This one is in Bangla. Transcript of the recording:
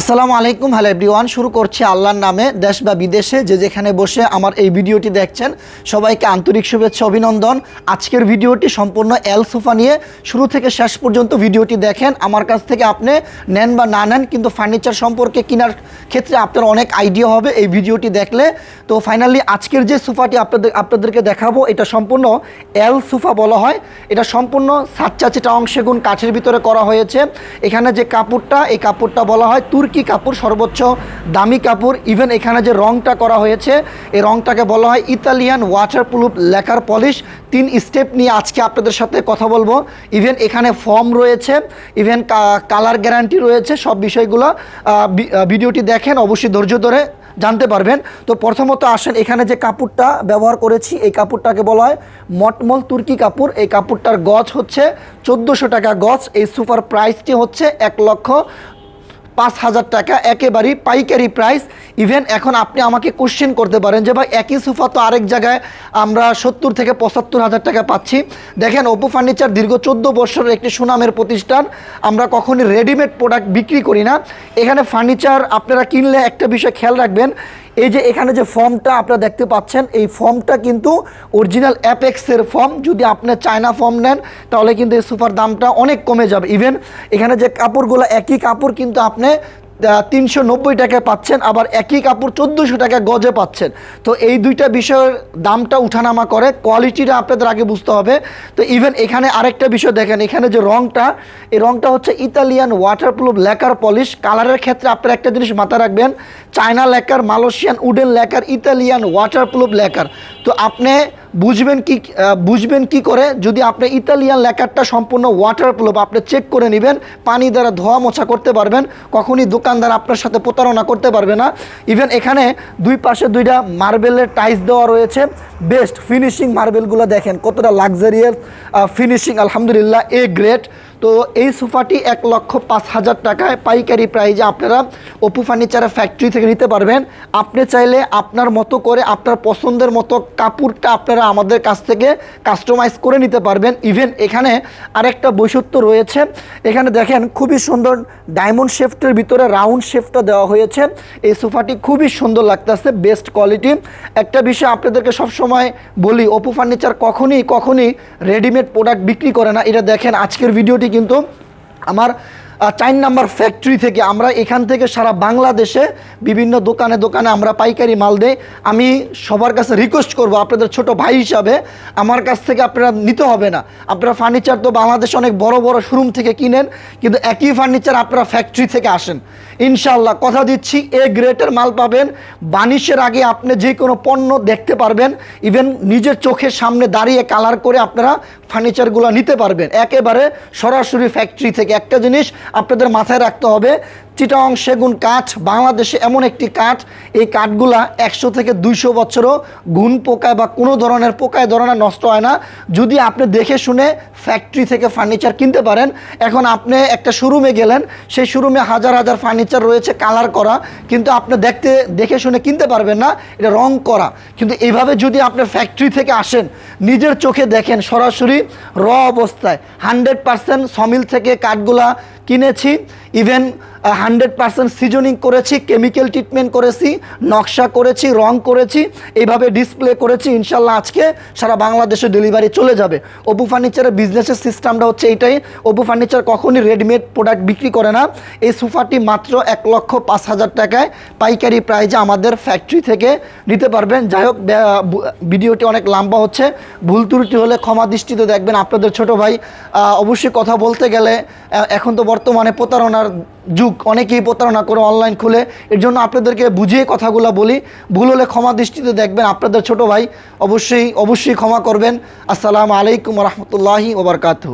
আসসালামু আলাইকুম। হ্যালো এভরিওয়ান, শুরু করছি আল্লাহর নামে দেশ বা বিদেশে যে যেখানে বসে আমার এই ভিডিওটি দেখছেন। সবাইকে আন্তরিক শুভেচ্ছা, অভিনন্দন। আজকের ভিডিওটি সম্পূর্ণ এল সোফা নিয়ে শুরু থেকে শেষ পর্যন্ত ভিডিওটি দেখেন। আমার কাছ থেকে আপনি নেন বা না নেন, কিন্তু ফার্নিচার সম্পর্কে কেনার ক্ষেত্রে আপনার অনেক আইডিয়া হবে এই ভিডিওটি দেখলে। তো ফাইনালি আজকের যে সোফাটি আপনাদের, আপনাদেরকে দেখাবো, এটা সম্পূর্ণ এল সোফা বলা হয়। এটা সম্পূর্ণ সাচ্চা অংশে গুণ কাঠের ভিতরে করা হয়েছে। এখানে যে কাপড়টা, এই কাপড়টা বলা হয় তুর্কি কাপড় সর্বোচ্চ দামি কাপড় ইভেন এখানে যে রংটা করা হয়েছে, এই রংটাকে বলা হয় ইতালিয়ান ওয়াটারপ্রুফ লেকার পলিশ তিন স্টেপ নিয়ে আজকে আপনাদের সাথে কথা বলব। ইভেন এখানে ফর্ম রয়েছে ইভেন কালার গ্যারান্টি রয়েছে, সব বিষয়গুলো ভিডিওটি দেখেন, অবশ্যই ধৈর্য ধরে জানতে পারবেন। তো প্রথমত আসেন, এখানে যে কাপড়টা ব্যবহার করেছি, এই কাপড়টাকে বলা হয় মটমল তুর্কি কাপড় এই কাপড়টার গজ হচ্ছে চোদ্দোশো টাকা গজ, এই সুপার প্রাইসটি হচ্ছে এক লক্ষ পাঁচ হাজার টাকা, একেবারেই পাইকারি প্রাইস ইভেন এখন আপনি আমাকে কোশ্চেন করতে পারেন যে ভাই, একই সোফা তো আরেক জায়গায় আমরা সত্তর থেকে পঁচাত্তর হাজার টাকা পাচ্ছি। দেখেন ওপো ফার্নিচার দীর্ঘ চোদ্দ বছরের একটি সুনামের প্রতিষ্ঠান। আমরা কখনই রেডিমেড প্রোডাক্ট বিক্রি করি না। এখানে ফার্নিচার আপনারা কিনলে একটা বিষয় খেয়াল রাখবেন এই যে এখানে যে ফর্মটা আপনারা দেখতে পাচ্ছেন, এই ফর্মটা কিন্তু অরিজিনাল অ্যাপেক্সের ফর্ম। যদি আপনি চায়না ফর্ম নেন, তাহলে কিন্তু এই সোফার দামটা অনেক কমে যাবে। ইভেন এখানে যে কাপড়গুলো, একই কাপড় কিন্তু আপনি তিনশো নব্বই টাকায় পাচ্ছেন, আবার একই কাপড় চোদ্দোশো টাকা গজে পাচ্ছেন। তো এই দুইটা বিষয়ের দামটা উঠানামা করে, কোয়ালিটিটা আপনাদের আগে বুঝতে হবে। তো ইভেন এখানে আরেকটা বিষয় দেখেন, এখানে যে রংটা, এই রংটা হচ্ছে ইতালিয়ান ওয়াটারপ্রুফ লেকার পলিশ কালারের ক্ষেত্রে আপনারা একটা জিনিস মাথায় রাখবেন, China lacquer Malaysian wooden lacquer Italian waterproof lacquer তো আপনি বুঝবেন কি বুঝবেন কি করে? যদি আপনি ইতালিয়ান লেকারটা সম্পূর্ণ ওয়াটার প্রুফ আপনি চেক করে নেবেন, পানি দ্বারা ধোয়া মোছা করতে পারবেন, কখনই দোকানদার আপনার সাথে প্রতারণা করতে পারবে না। ইভেন এখানে দুই পাশে দুইটা মার্বেলের টাইলস দেওয়া রয়েছে বেস্ট ফিনিশিং মার্বেলগুলো দেখেন কতটা লাক্সারিয়াস ফিনিশিং আলহামদুলিল্লাহ এ গ্রেট তো এই সোফাটি এক লক্ষ পাঁচ হাজার টাকায় পাইকারি প্রাইজে আপনারা অপু ফার্নিচারের ফ্যাক্টরি থেকে নিতে পারবেন। আপনি চাইলে আপনার মতো করে আপনার পছন্দের মতো কাপড়টা আপনারা আমাদের কাছ থেকে কাস্টমাইজ করে নিতে পারবেন। ইভেন এখানে আরেকটা বৈশিষ্ট্য রয়েছে। এখানে দেখেন খুবই সুন্দর ডায়মন্ড শেফটের ভিতরে রাউন্ড শেফটা দেওয়া হয়েছে। এই সোফাটি খুবই সুন্দর লাগতেছে বেস্ট কোয়ালিটি একটা বিষয় আপনাদেরকে সবসময় বলি, অপু ফার্নিচার কখনই কখনই রেডিমেড প্রোডাক্ট বিক্রি করে না। এটা দেখেন আজকের ভিডিওটি কিন্তু আমার চার নাম্বার ফ্যাক্টরি থেকে আমরা এখান থেকে সারা বাংলাদেশে বিভিন্ন দোকানে দোকানে আমরা পাইকারি মাল দেই। আমি সবার কাছে রিকোয়েস্ট করব আপনাদের ছোট ভাই হিসাবে, আমার কাছ থেকে আপনারা নিতে হবে না। আপনারা ফার্নিচার তো বাংলাদেশে অনেক বড় বড় শোরুম থেকে কিনেন, কিন্তু একই ফার্নিচার আপনারা ফ্যাক্টরি থেকে আসেন। ইনশাল্লাহ কথা দিচ্ছি, এ গ্রেটের মাল পাবেন। বানিশের আগে আপনি যে কোনো পণ্য দেখতে পারবেন। ইভেন নিজের চোখের সামনে দাঁড়িয়ে কালার করে আপনারা ফার্নিচারগুলো নিতে পারবেন। একেবারে সরাসরি ফ্যাক্টরি থেকে। একটা জিনিস আপনাদের মাথায় রাখতে হবে, চিটাং, সেগুন, কাঠ, বাংলাদেশে এমন একটি কাঠ, এই কাঠগুলা একশো থেকে দুইশো বছরও ঘুন পোকায় বা কোনো ধরনের পোকায় ধরনের নষ্ট হয় না। যদি আপনি দেখে শুনে ফ্যাক্টরি থেকে ফার্নিচার কিনতে পারেন, এখন আপনি একটা শোরুমে গেলেন, সেই শোরুমে হাজার হাজার ফার্নিচার রয়েছে কালার করা, কিন্তু আপনি দেখতে, দেখে শুনে কিনতে পারবেন না, এটা রং করা। কিন্তু এইভাবে যদি আপনি ফ্যাক্টরি থেকে আসেন, নিজের চোখে দেখেন সরাসরি র অবস্থায়, হান্ড্রেড পার্সেন্ট সমিল থেকে কাঠগুলা কিনেছি। ইভেন হান্ড্রেড পার্সেন্ট সিজনিং করেছি কেমিক্যাল ট্রিটমেন্ট করেছি, নকশা করেছি, রং করেছি এইভাবে ডিসপ্লে করেছি, ইনশাল্লাহ আজকে সারা বাংলাদেশে ডেলিভারি চলে যাবে। অপু ফার্নিচারের বিজনেসের সিস্টেমটা হচ্ছে এইটাই অপু ফার্নিচার কখনই রেডিমেড প্রোডাক্ট বিক্রি করে না। এই সোফাটি মাত্র এক লক্ষ পাঁচ হাজার টাকায় পাইকারি প্রাইজে আমাদের ফ্যাক্টরি থেকে নিতে পারবেন। যাই হোক ভিডিওটি অনেক লম্বা হচ্ছে। ভুল ত্রুটি হলে ক্ষমা দৃষ্টিতে দেখবেন। আপনাদের ছোট ভাই অবশ্যই কথা বলতে গেলে এখন তো বর্তমানে প্রতারণার যুগ, অনেকেই প্রতারণা করে অনলাইন খুলে। এর জন্য আপনাদেরকে বুঝিয়ে কথাগুলো বলি। ভুল হলে ক্ষমা দৃষ্টিতে দেখবেন। আপনাদের ছোট ভাই অবশ্যই অবশ্যই ক্ষমা করবেন। আসসালামু আলাইকুম রহমতুল্লাহি ওবরকাতু